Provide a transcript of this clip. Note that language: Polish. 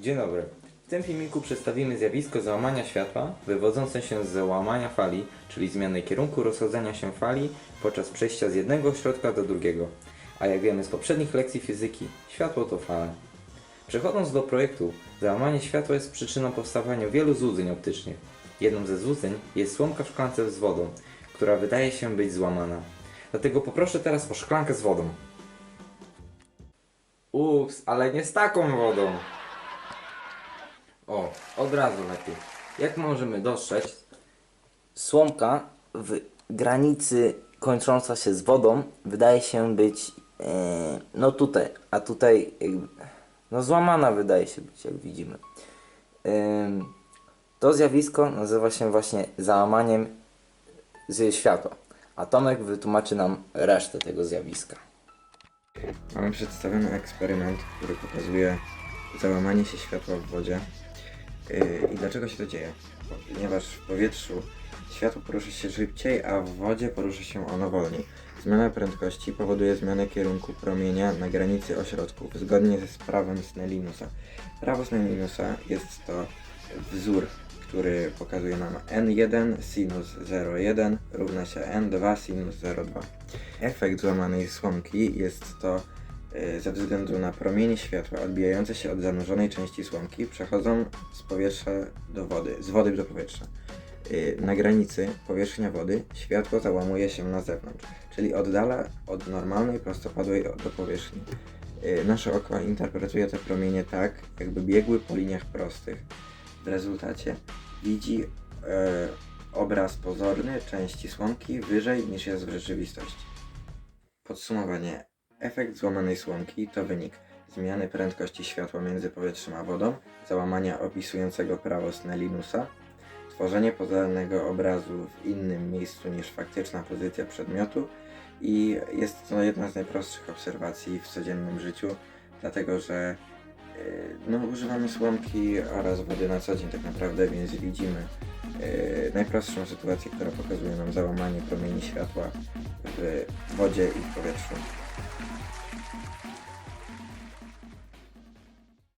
Dzień dobry. W tym filmiku przedstawimy zjawisko załamania światła wywodzące się z załamania fali, czyli zmiany kierunku rozchodzenia się fali podczas przejścia z jednego ośrodka do drugiego. A jak wiemy z poprzednich lekcji fizyki, światło to fale. Przechodząc do projektu, załamanie światła jest przyczyną powstawania wielu złudzeń optycznych. Jedną ze złudzeń jest słomka w szklance z wodą, która wydaje się być złamana. Dlatego poproszę teraz o szklankę z wodą. Ups, ale nie z taką wodą. O, od razu lepiej. Jak możemy dostrzec, Słomka w granicy kończąca się z wodą wydaje się być e, no tutaj, a tutaj jakby, no złamana wydaje się być, jak widzimy. Ym, to zjawisko nazywa się właśnie załamaniem z światła, a Tomek wytłumaczy nam resztę tego zjawiska. Mamy przedstawiony eksperyment, który pokazuje załamanie się światła w wodzie. Yy, I dlaczego się to dzieje? Ponieważ w powietrzu światło porusza się szybciej, a w wodzie porusza się ono wolniej. Zmiana prędkości powoduje zmianę kierunku promienia na granicy ośrodków, zgodnie z prawem Snellinusa. Prawo Snellinusa jest to wzór, który pokazuje nam n1 sinus 0,1 równa się n2 sinus 0,2. Efekt złamanej słomki jest to y, ze względu na promienie światła odbijające się od zanurzonej części słomki przechodzą z powietrza do wody, z wody do powietrza. Y, Na granicy powierzchnia wody światło załamuje się na zewnątrz, czyli oddala od normalnej prostopadłej do powierzchni. Y, Nasze oko interpretuje te promienie tak, jakby biegły po liniach prostych. W rezultacie widzi e, obraz pozorny części słomki wyżej niż jest w rzeczywistości. Podsumowanie. Efekt złamanej słomki to wynik zmiany prędkości światła między powietrzem a wodą, załamania opisującego prawo Snellinusa, tworzenie pozornego obrazu w innym miejscu niż faktyczna pozycja przedmiotu i jest to jedna z najprostszych obserwacji w codziennym życiu, dlatego że yy, no, używamy słomki oraz wody na co dzień tak naprawdę, więc widzimy yy, najprostszą sytuację, która pokazuje nam załamanie promieni światła w wodzie i w powietrzu. フフフ。